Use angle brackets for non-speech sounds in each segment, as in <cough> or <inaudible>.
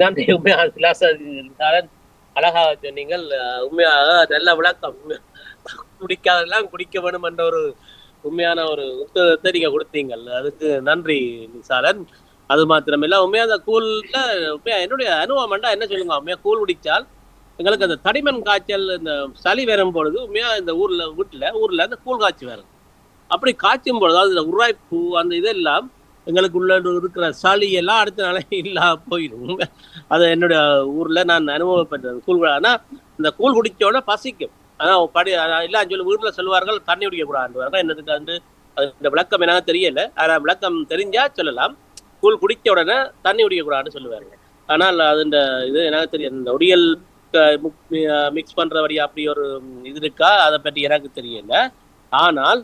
தான் உண்மையாக விலாசாரன் அழகாக சொன்னீங்கள் உண்மையாக நல்ல விளக்கம். குடிக்காதெல்லாம் குடிக்க வேணும் என்ற ஒரு உண்மையான ஒரு உத்தரத்தை நீங்க கொடுத்தீங்கள். அதுக்கு நன்றி நிசாரன் அது மாத்திரமில்ல உண்மையா அந்த கூல்ல உண்மையா என்னுடைய அனுபவம்டா என்ன சொல்லுங்க? உண்மையா கூழ் குடிச்சால் எங்களுக்கு அந்த தடிமன் காய்ச்சல் இந்த சளி வரும் பொழுது உண்மையா இந்த ஊர்ல வீட்டுல ஊர்ல அந்த கூழ் காய்ச்சி வரும். அப்படி காய்ச்சும் பொழுது அதுல உராய்ப்பு அந்த இதெல்லாம் எங்களுக்கு உள்ள இருக்கிற சளி எல்லாம் அடுத்த நாளே <laughs> இல்லா போயிடும் அது என்னுடைய ஊர்ல நான் அனுபவப்பட்டது கூழ் ஆனா இந்த கூழ் குடிச்ச உடனே பசிக்கும். ஆனா படி எல்லாம் சொல்லி வீட்டுல சொல்லுவார்கள் தண்ணி குடிக்க கூடாது என்னதுக்கு வந்து அது இந்த விளக்கம் எனக்கு தெரியல. ஆனா விளக்கம் தெரிஞ்சா சொல்லலாம். கூழ் குடிச்ச உடனே தண்ணி குடிக்க கூடாதுன்னு சொல்லுவாங்க ஆனால் அது இந்த இது எனக்கு தெரியும் இந்த உடியல் மிக்ஸ் பண்றபடி அப்படி ஒரு இது இருக்கா? அதை பற்றி எனக்கு தெரியல. ஆனால்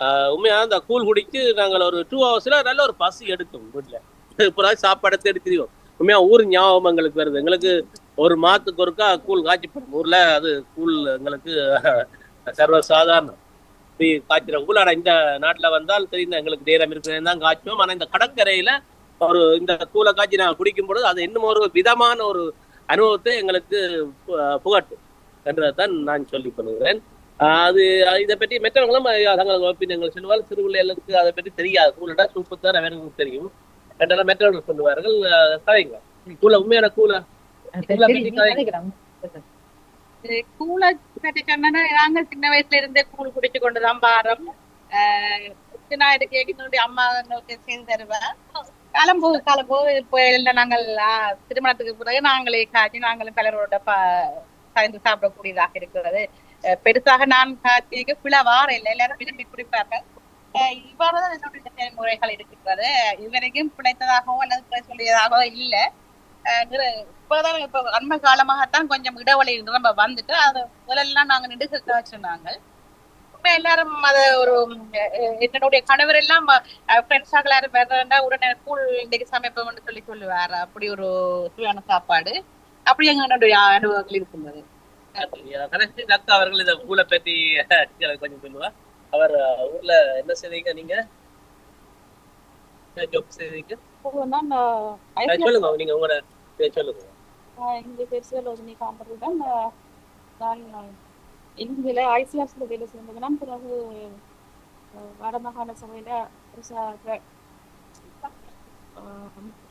ஆஹ் அந்த கூழ் குடிச்சு நாங்கள் ஒரு டூ ஹவர்ஸ்ல நல்ல ஒரு பசி எடுக்கும் வீட்டில் இப்போ சாப்பாடு எடுத்து எடுத்துருவோம் உண்மையா ஊர் ஞாபகம் எங்களுக்கு வருது. எங்களுக்கு ஒரு மாதத்துக்கு ஒருக்கா கூழ் காய்ச்சி போடும் ஊர்ல அது கூழ் எங்களுக்கு சர்வ சாதாரணம் இப்படி காய்ச்சிற கூழ். ஆனா இந்த நாட்டுல வந்தால் தெரியும் எங்களுக்கு நேரம் இருக்கிறது தான் காய்ச்சுவோம் ஆனா இந்த கடற்கரையில ஒரு இந்த கூலை காய்ச்சி நாங்கள் குடிக்கும் பொழுது அது இன்னும் ஒரு விதமான ஒரு அனுபவத்தை எங்களுக்கு பு- என்றதை தான் நான் சொல்லிக் கொள்கிறேன். அது இதை பற்றி மற்றவங்களும் தங்கள் ஒப்பீனியங்கள் சொல்லுவார்கள் சிறுபிள்ளைகளுக்கு அதை பற்றி தெரியாது. கூலடா சூப்பு தான் அவர்களுக்கு தெரியும். என்றெல்லாம் மற்றவர்கள் சொல்லுவார்கள். கதைங்க. கூல உண்மையான கூல கூலை சொன்னா நாங்க சின்ன வயசுல இருந்தே கூழ் குடிச்சு கொண்டுதான் பாரம். நாயுடு கேட்கணுடைய அம்மா எங்களுக்கு செய்து தருவேன் காலம் போக காலம் போக இப்போ எல்லாம் நாங்கள் திருமணத்துக்கு பிறகு நாங்களே காய்ச்சி நாங்களும் பலரோட ப கலந்து சாப்பிடக்கூடியதாக இருக்கிறது. பெருசாக நான் காத்திருக்க பிழை வார இல்லை எல்லாரும் விரும்பி குறிப்பார்கள். அஹ் இவ்வாறுதான் என்னுடைய செயல்முறைகள் இருக்கின்றது. இதுவரைக்கும் பிழைத்ததாகவோ அல்லது பிழை சொல்லியதாகவோ இல்லை. இப்பதான் இப்ப அண்மை காலமாகத்தான் கொஞ்சம் இடைவெளி நம்ம வந்துட்டு அது முதலெல்லாம் நாங்க நெடுக்க வச்சிருந்தாங்க இப்ப எல்லாரும் அத ஒரு அஹ் என்னுடைய கணவர் எல்லாம் ஃப்ரெண்ட்ஸாக எல்லாரும் வேறா உடனே கூழ் இன்னைக்கு சமைப்போம்னு சொல்லி சொல்லுவாரு. அப்படி ஒரு சுவையான சாப்பாடு. அப்படி எங்களுடைய அனுபவங்கள் இருக்கும்போது கடைசி அக்கா அவர்கள் இந்த பற்றி <laughs> எனக்கு கொஞ்சம் சொல்லுவா. அவர் ஊர்ல என்ன செய்வீங்க நீங்க? job செய்வீங்க நான் சொல்லுங்க நீங்க உங்களோட இதை சொல்லுங்க. இங்கே பெருசுவலோதனை காண்பதுடன் நான் இந்தியில ஐசிஆர்சியில் வேலை செய்ததுனா பிறகு வடமாகாண சபையில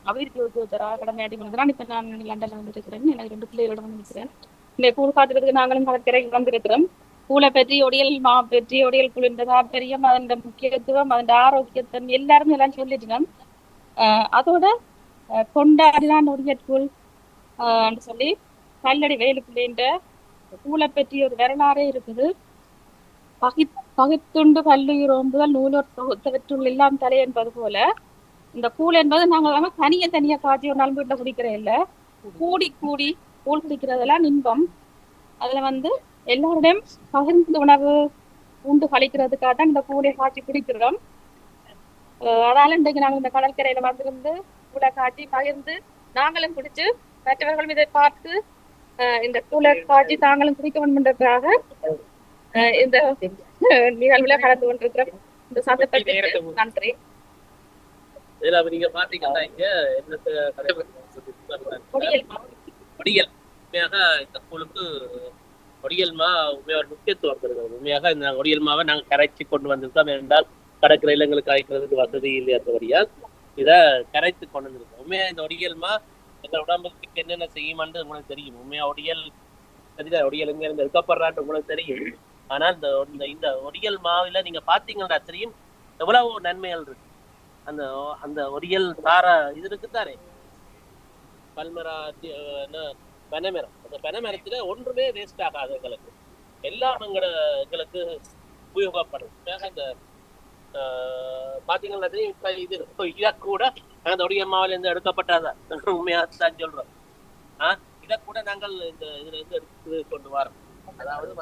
அபிவிருத்தி உத்தியோகத்தராக கடமையாட்டி கொண்டதுனால் இப்ப நான் லண்டன்ல வந்திருக்கிறேன் எனக்கு ரெண்டு பிள்ளைகளோட வந்திருக்கிறேன் இந்த கூழ் காத்துறதுக்கு நாங்களும் கடற்கரைக்கு வந்திருக்கிறோம் கூழை பற்றி ஒடியல் மா பற்றி ஒடியல் குளிர்ந்ததா பெரிய அதன் முக்கியத்துவம் அதன் ஆரோக்கியத்தன் எல்லாருமே எல்லாம் சொல்லிட்டுனோம் அதோட கொண்டாடினான் சொல்லி கல்லடி வேலுக்குள்ளேன்ற கூலை பற்றி ஒரு வரலாறே இருக்குது. பகி பகுத்துண்டு பல்லுயிர் ஓம்புதல் நூலோர் தொகுத்தவற்றுள் எல்லாம் தலை என்பது போல இந்த கூழ் என்பது நாங்கள் தனியா தனியா காய்ச்சி ஒரு நாள் வீட்டுல குடிக்கிறோம் கூடி கூடி கூழ் குடிக்கிறதெல்லாம் இன்பம். அதுல வந்து எல்லாருடையும் பகிர்ந்து உணவு உண்டு கழிக்கிறதுக்காக தான் இந்த கூலை காய்ச்சி குடிக்கிறோம் ஆஹ் அதனால இன்றைக்கு நாங்கள் இந்த கடற்கரையில வந்திருந்து கூலை காய்ச்சி பகிர்ந்து நாங்களும் குடிச்சு மற்றவர்களும் இதை பார்த்து இந்த கூலை காட்சி தாங்களும் குடிக்க வேண்டும் என்றதுக்காக அஹ் இந்த நிகழ்வுல கலந்து கொண்டிருக்கிற இந்த சந்தர்ப்பத்திற்கு நன்றி. நீங்க பாத்தீங்கன்னா இங்க என்னத்த வடிகள் உண்மையாக இந்த கூழுக்கு ஒடியல் மா உண்மையாக முக்கியத்துவம் இருக்கிறது உண்மையாக இந்த ஒடியல் மாவை நாங்கள் கரைச்சி கொண்டு வந்திருக்கோம் என்றால் கடற்கரையில் எங்களுக்கு காய்க்கிறதுக்கு வசதி இல்லையாதபடியால் இதை கரைத்து கொண்டு வந்திருக்கோம் உண்மையாக இந்த ஒடியல் மா உடம்புக்கு என்னென்ன செய்யுமான்னு உங்களுக்கு தெரியும். உண்மையா ஒடியல் சரிதான் ஒடியல் எங்க இருந்து இருக்கப்படுறான்னு உங்களுக்கு தெரியும். ஆனால் இந்த இந்த இந்த ஒடியல் மாவில் நீங்க பார்த்தீங்கன்னா தெரியும். எவ்வளவு நன்மைகள் இருக்கு. அந்த அந்த ஒடியல் தார இது இருக்குதானே பல்மரா தி- என்ன பனைமரம். அந்த பனைமரத்துல ஒன்றுமே வேஸ்ட் ஆகாது எங்களுக்கு. எல்லாம் எங்களோட எங்களுக்கு உபயோகப்படும். உண்மையாக இந்த ஆஹ், பாத்தீங்கன்னா இப்ப இது இதை கூட அந்த ஒடியல் மாவுல இருந்து எடுக்கப்பட்டதான் <laughs> உண்மையாக தான் சொல்றோம். ஆஹ் இதை கூட நாங்கள் இந்த இதுல இருந்து எடுத்து கொண்டு வரோம். அதாவது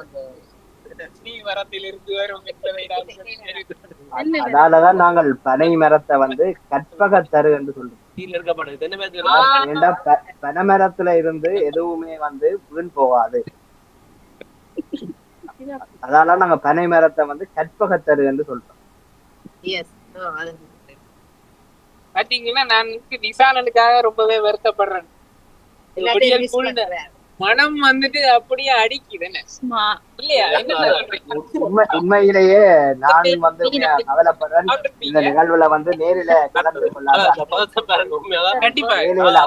அந்த அதனாலதான் நாங்கள் பனை மரத்தை வந்து கற்பகத்தரு என்று சொல்றோம். கீழ இருக்கப்படுது என்ன பேர் ஏண்டா ப- பனை மரத்துல இருந்து எதுவுமே வந்து வீண் போகாது. அதனால நாங்க பனை மரத்தை வந்து கற்பகத்தரு என்று சொல்றோம். பாத்தீங்கன்னா நான் நிசானனுக்காக ரொம்பவே வருத்தப்படுறேன். மனம் வந்துட்டு அப்படியே அடிக்குது என்ன இல்லையா உண்மையிலேயே நான் வந்து கவலைப்படுறேன் இந்த. நிகழ்வுல வந்து நேரில கலந்து கொள்ளாத கண்டிப்பா. வேலையில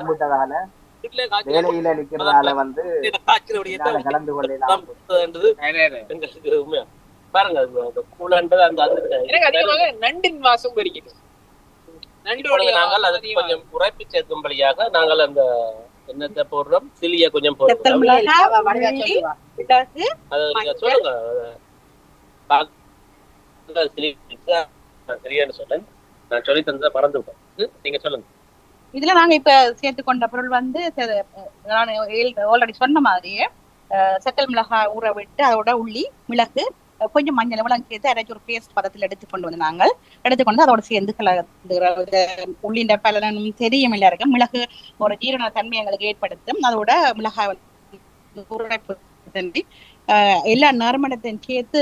காய்ச்சல் வேலையில நிக்கிறதால வந்து கலந்து கொள்ளலாம். பாருங்க அது அந்த கூலன்றது அந்த அந்த எனக்கு அதிகமாக நண்டின் வாசம் வருகிறது நண்டுடைய நாங்கள் அதுக்கு கொஞ்சம் குறைப்பு சேர்க்கும்படியாக நாங்கள் அந்த என்னத்தை போடுறோம்? சிலிய கொஞ்சம் போடுறோம். சொல்லுங்க. சரியான்னு சொன்னேன் நான் சொல்லி தந்ததை மறந்து நீங்க சொல்லுங்க. இதுல நாங்க இப்ப சேர்த்து கொண்ட பொருள் வந்து நான் ஆல்ரெடி சொன்ன மாதிரியே செத்தல் மிளகாய் ஊற விட்டு அதோட உள்ளி மிளகு கொஞ்சம் மஞ்சள் எவ்வளவு சேர்த்து அரைச்சி ஒரு பேஸ்ட் பதத்தில் எடுத்து கொண்டு வந்து நாங்கள் எடுத்துக்கொண்டு அதோட சேர்ந்து கலந்து உள்ளின்ற பலனும் தெரியும் எல்லாருக்கும். மிளகு ஒரு ஜீரண தன்மை எங்களுக்கு ஏற்படுத்தும். அதோட மிளகாய் வந்து உரைப்பு தன்மை எல்லா நறுமணத்தையும் சேர்த்து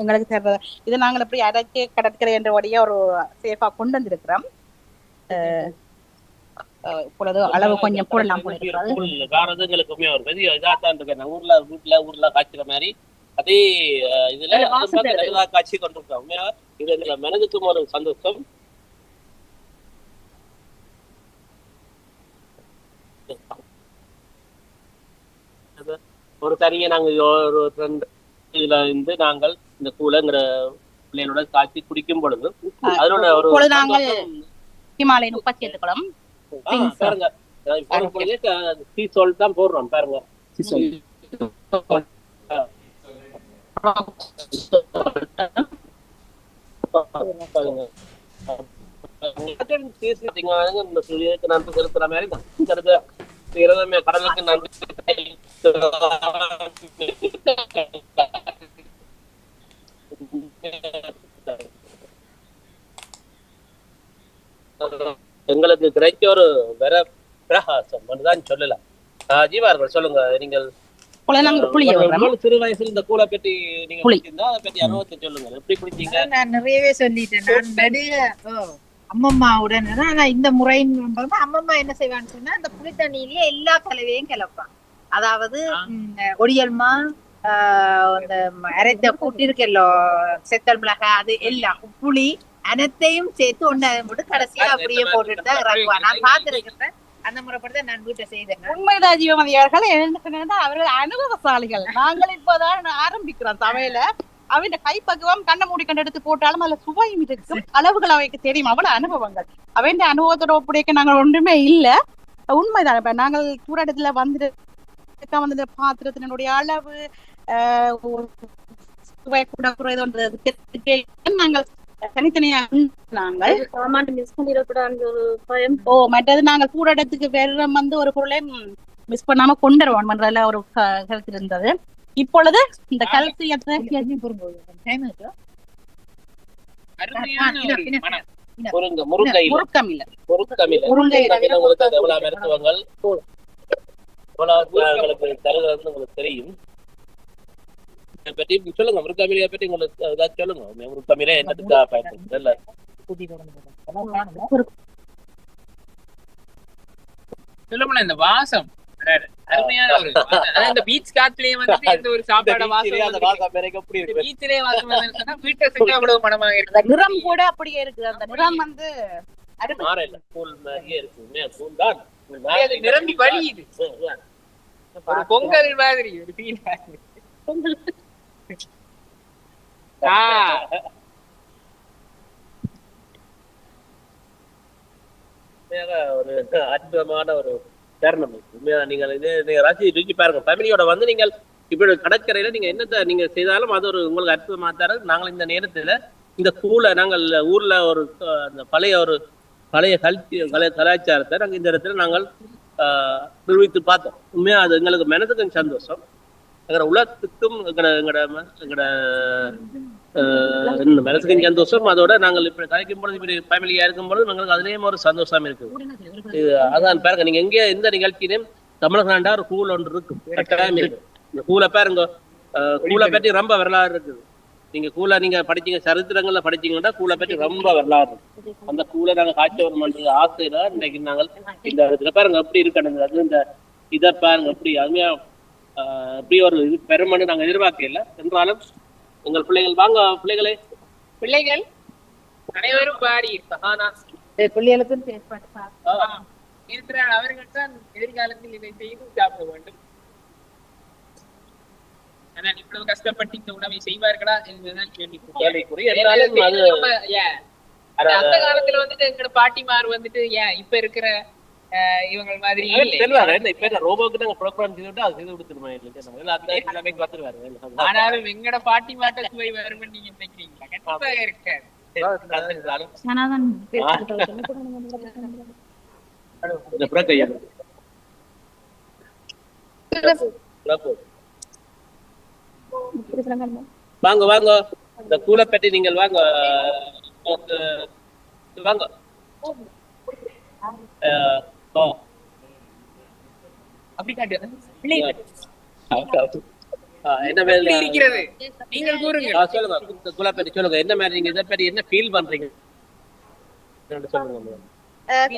எங்களுக்கு தர்றது இது நாங்கள் எப்படி அரைச்சி கடற்கரை என்ற வழியா ஒரு சேஃபா கொண்டு வந்திருக்கிறோம். அஹ், அளவு கொஞ்சம் போடலாம் போல இருக்கிறது. காரது எங்களுக்கு ஒரு பெரிய இதாத்தான் இருக்கு. ஊர்ல வீட்டுல ஊர்ல காய்ச்சிற மாதிரி அதே இதுல நல்லதா காய்ச்சி கொண்டிருக்கோம் உண்மையா? இது மனதுக்கும் ஒரு சந்தோஷம். ஒரு தனியை நாங்க ஒரு ரெண்டு இதுல இருந்து நாங்கள் இந்த கூலங்கிற பிள்ளைகளோட காய்ச்சி குடிக்கும் பொழுது அதனோட ஒரு நாங்கள் ஹிமாலயன் முப்பத்தி எட்டு குளம். ஆ, பாருங்க. தான் போடுறோம் பாருங்க. எங்களுக்கு கிடைக்க ஒரு வெற பிரகாசம் தான் சொல்லலாம் ஆஹ் ஜீவா அவர்கள் சொல்லுங்க நீங்கள் சிறு வயசுல இந்த கூலை பற்றி நீங்க புளி. குடிச்சிருந்தா அதை பற்றி அனுபவத்தை சொல்லுங்க. எப்படி குடிச்சீங்க? நான் நிறையவே சொல்லிட்டேன். நான் நடுக அம்மம்மாவுடன் ஆனா இந்த முறைன்னு அம்மம்மா என்ன செய்வான்னு சொன்னா இந்த புளி தண்ணியிலேயே எல்லா கலவையும் கிளப்பான். அதாவது ஒடியல்மா ஆஹ், அந்த அரைத்த கூட்டி இருக்கல்லோ செத்தல் மிளகாய் அது எல்லாம் புளி அனைத்தையும் சேர்த்து ஒண்ணு போட்டு கடைசியா அப்படியே போட்டுட்டு தான் இறக்குவா நான் பார்த்திருக்கிறேன். அந்த முறைப்படி நான் வீட்டை செய்தேன். உண்மைதான் ஜீவமதி அவர்கள் என்ன சொன்னா அவர்கள் அனுபவசாலிகள். நாங்கள் இப்போதான் ஆரம்பிக்கிறோம் சமையல அவன் கைப்பக்குவம் கண்ணை மூடி கண்டு எடுத்து போட்டாலும் அதுல சுவையும் இருக்கும் அளவுகள் அவைக்கு தெரியும். அவ்வளவு அனுபவங்கள். அவன் அனுபவத்தோட ஒப்படைக்க நாங்கள் ஒன்றுமே இல்ல. உண்மைதான். இப்ப நாங்கள் தூரடத்துல வந்துட்டு வந்து பாத்திரத்தினுடைய அளவு சுவை கூட குறைதோன்றது நாங்கள் தனித்தனியா நாங்கள். சாமான் மிஸ் பண்ணிடக்கூடாது ஒரு பயம். ஓ மற்றது நாங்கள் கூடடத்துக்கு வேற வந்து ஒரு பொருளை மிஸ் பண்ணாம கொண்டு வருவோம்ன்றதுல ஒரு க- கருத்து இருந்தது. இப்பொழுது இந்த ஒரு மனம். முருங்க. தெரியும். பற்றி சொல்லுங்க முருங்கமிலையை பற்றி உங்களுக்கு ஏதாச்சும் சொல்லுங்க. முருங்கமிலை என்னத்துக்காக பயன்படுது இல்ல. சொல்லப்போனா இந்த வாசம். அருமையான ஒரு இந்த பீச் காத்துலயே வந்துட்டு எந்த ஒரு சாப்பாட வாசம் பீச்சிலே வீட்டை செஞ்சா அவ்வளவு மனமாக இருக்கு. நிறம் கூட அப்படியே இருக்கு. அந்த நிறம் வந்து அருமை. மாற இல்ல. கூழ் மாதிரியே இருக்கு. தான். நிரம்பி வழியுது. பொங்கல் மாதிரி ஒரு ஃபீல் ஒரு அற்புதமான ஒரு தருணம் உண்மையா நீங்கள் இது நீங்க ராசி ருச்சி பாருங்க ஃபேமிலியோட வந்து நீங்கள் இப்படி கடற்கரையில நீங்க என்னத்தை நீங்க செய்தாலும் அது ஒரு உங்களுக்கு அற்புதமா தர நாங்கள் இந்த நேரத்துல இந்த கூலை நாங்கள் ஊர்ல ஒரு அந்த பழைய ஒரு பழைய கல்வி கலை கலாச்சாரத்தை நாங்கள் இந்த இடத்துல நாங்கள் ஆஹ், நிரூபித்து பார்த்தோம். உண்மையா அது எங்களுக்கு மனதுக்கும் சந்தோஷம். எங்களோட உலகத்துக்கும் எங்களோட ஆஹ், என்ன மனசுக்கும் சந்தோஷம். அதோட நாங்கள் இப்படி கலைக்கும் பொழுது இப்படி ஃபேமிலியா இருக்கும் பொழுது எங்களுக்கு அதுலயும் ஒரு சந்தோஷம் இருக்கு. இது அதான் பாருங்க நீங்க எங்க எந்த நிகழ்ச்சியிலும் தமிழகண்டா ஒரு கூல் ஒன்று இருக்கு. கட்டாயம் இருக்கு. இந்த கூலை பாருங்க கூலை பற்றி ரொம்ப வரலாறு இருக்குது நீங்க கூலை நீங்க படிச்சீங்க சரித்திரங்கள்ல படிச்சீங்கன்னா கூலை பற்றி ரொம்ப வரலாறு இருக்கு. அந்த கூலை நாங்க காய்ச்ச வரணும்ன்ற ஆசையில இன்னைக்கு நாங்கள் இந்த பாருங்க எப்படி இருக்கு அது இந்த இதை பாருங்க அப்படி அருமையா இப்படி ஒரு இது பெருமனு நாங்க எதிர்பார்க்கல. என்றாலும் உங்கள் பிள்ளைகள் வாங்க பிள்ளைகளே. பிள்ளைகள் அனைவரும் பாடி பிள்ளைகளுக்கும். இருக்கிறார் அவர்கள் தான் எதிர்காலத்தில் இதை செய்து சாப்பிட வேண்டும். ஆனால் இவ்வளவு கஷ்டப்பட்டு இந்த உணவை செய்வார்களா என்பதுதான் கேள்வி கேள்விக்குறி. அந்த காலத்துல வந்துட்டு எங்களோட பாட்டிமார் வந்துட்டு ஏன் இப்ப இருக்கிற இவங்க மாதிரி ஆனாலும் எங்கட பாட்டி மாட்ட சுவை வரும் நீங்க நினைக்கிறீங்களா? கண்டிப்பா இருக்காது. வாங்க வாங்க. இந்த கூலை பற்றி நீங்கள் வாங்க. வாங்க. அப்படி காட்டு. என்ன இருக்கிறது? நீங்கள் கூறுங்க சொல்லுங்க என்ன மாதிரி நீங்க இதை பற்றி என்ன ஃபீல் பண்றீங்க? சொல்லுங்க முதல்ல.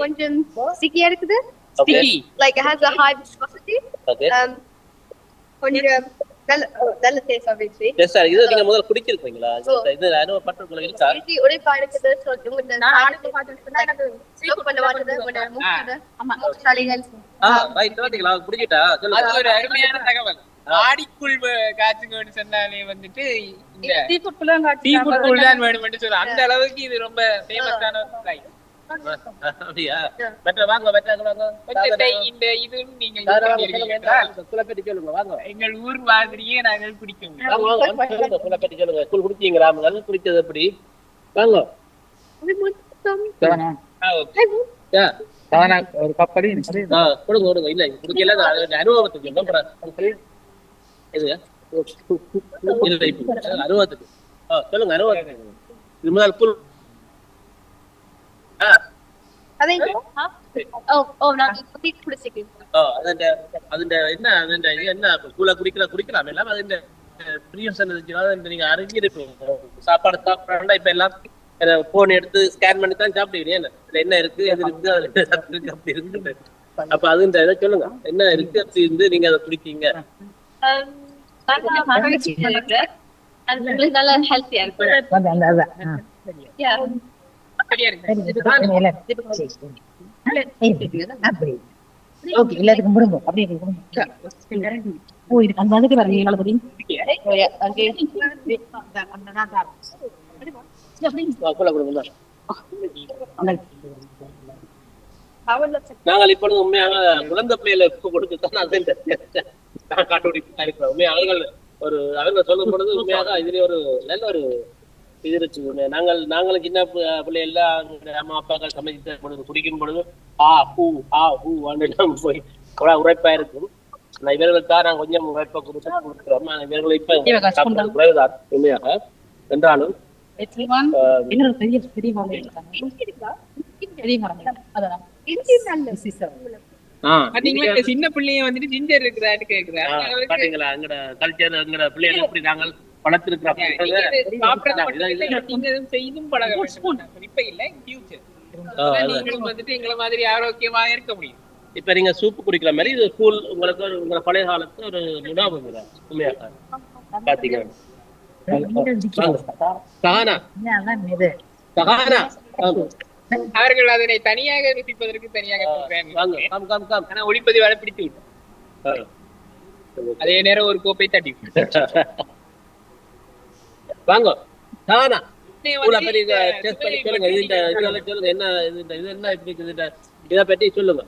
கொஞ்சம் sticky-ஆ இருக்குது. Okay, Sticky. like it has a high viscosity. Okay. um கொஞ்சம் இது நீங்க முதல்ல குடிச்சிருக்கீங்களா? இந்த- இது இருக்கா எனக்கு பண்ண மூக்கு ஆமா. மூக்கு சளிகள் ஆ ரைட் குடிச்சிட்டா அது ஒரு அருமையான தகவல். ஆடிக்குள் காய்ச்சுங்கன்னு சொன்னாலே வந்துட்டு இந்த டீ குட் தான் சொல்லுவாங்க. அந்த அளவுக்கு இது ரொம்ப ஃபேமஸான. அப்படியா பெற்ற வாங்க வாங்க இந்த சார், வாங்க, சொல்லுங்கள் சொல்லுங்க. வாங்க எங்கள் ஊர் மாதிரியே நாங்கள் சொல்லுங்க குடிச்சது எப்படி வாங்க. ஒரு கப்படி கொடுங்க கொடுங்க இல்ல குடிக்கல அனுபவத்துக்கு சொல்லுங்க அனுபவத்துக்கு சொல்லுங்க அனுபவத்துக்கு இது முதல் கூழ் ஆ அதே ஓ ஓ நான் குடி குடிச்சிட்டு ஓ അതിന്റെ അതിന്റെ என்ன അതിന്റെ இது என்ன கூல குடிக்கல குடிக்கலாம் எல்லாம் അതിന്റെ பிரியன்ஸ் அதில் நீங்க அறிஞ்சிருப்பீங்க சாப்பாடு சாப்பிடா இப்ப எல்லாம் போன் எடுத்து ஸ்கேன் பண்ணி தான் சாப்பிடுவீங்க என்ன இதுல என்ன இருக்கு எது இருக்கு அதுல என்ன சத்து இருக்கு அப்படி இருக்கு அப்ப அது இந்த இதை சொல்லுங்க என்ன இருக்கு அப்படி இருந்து நீங்க அதை குடிக்கீங்க um நான் இருக்கு அது உங்களுக்கு நல்ல ஹெல்த்தியா இருக்கு yeah சரியா இருக்கு அப்படி ஓகே எல்லாத்துக்கும் முடுங்க அப்படியே முடுங்க ஓ இது அந்த அதுக்கு வரீங்க எங்களை பத்தி ஆ, கூல கொடுங்க நாங்கள் இப்பொழுது உண்மையாக குழந்தை பிள்ளைகளை இப்ப கொடுத்து தான் அது நான் கண்டுபிடிப்பு இருக்கிறோம் உண்மையாக அவர்கள் ஒரு அவர்கள் சொல்லும் பொழுது உண்மையாக இதுல ஒரு நல்ல ஒரு உண்மையா. நாங்கள் நாங்களும் சின்ன பி- பிள்ளை எல்லாம் எங்களுடைய அம்மா அப்பாக்கள் சமைச்சு பொழுது குடிக்கும் பொழுது ஆ பூ ஆ பூ எல்லாம் போய் உரைப்பா இருக்கும். ஆனா இவர்களுக்கு தான் நாங்கள் கொஞ்சம் உரைப்பா கொடுத்து கொடுக்கிறோம். இவர்கள் இப்ப குறைவுதான். உண்மையாக என்றாலும் சின்ன பிள்ளைய வந்துட்டு ஜிஞ்சர் இருக்கிறான்னு கேக்குறாரு ஆ, பாத்தீங்களா? எங்கட கல்ச்சர் எங்கட பிள்ளைகள் எப்படி நாங்கள் வந்துட்டு எங்களை மாதிரி ஆரோக்கியமா இருக்க முடியும். இப்ப நீங்க சூப் குடிக்கிற மாதிரி இது ஸ்கூல் உங்களுக்கு ஒரு உங்க பழைய காலத்து ஒரு ஞாபகம் இல்லை. உண்மையாக. பாத்தீங்க சகானா சகானா ஆமா. அவர்கள் அதனை தனியாக ருசிப்பதற்கு தனியாக சொல்றேன். வாங்க காம் காம் காம். ஆனா ஒளிப்பதிவாள பிடித்து விட்டோம். அதே நேரம் ஒரு கோப்பை தட்டி <laughs> வாங்க. பண்ணி சொல்லுங்க சொல்லுங்க. என்ன இது என்ன இப்படி இதை பற்றி சொல்லுங்க.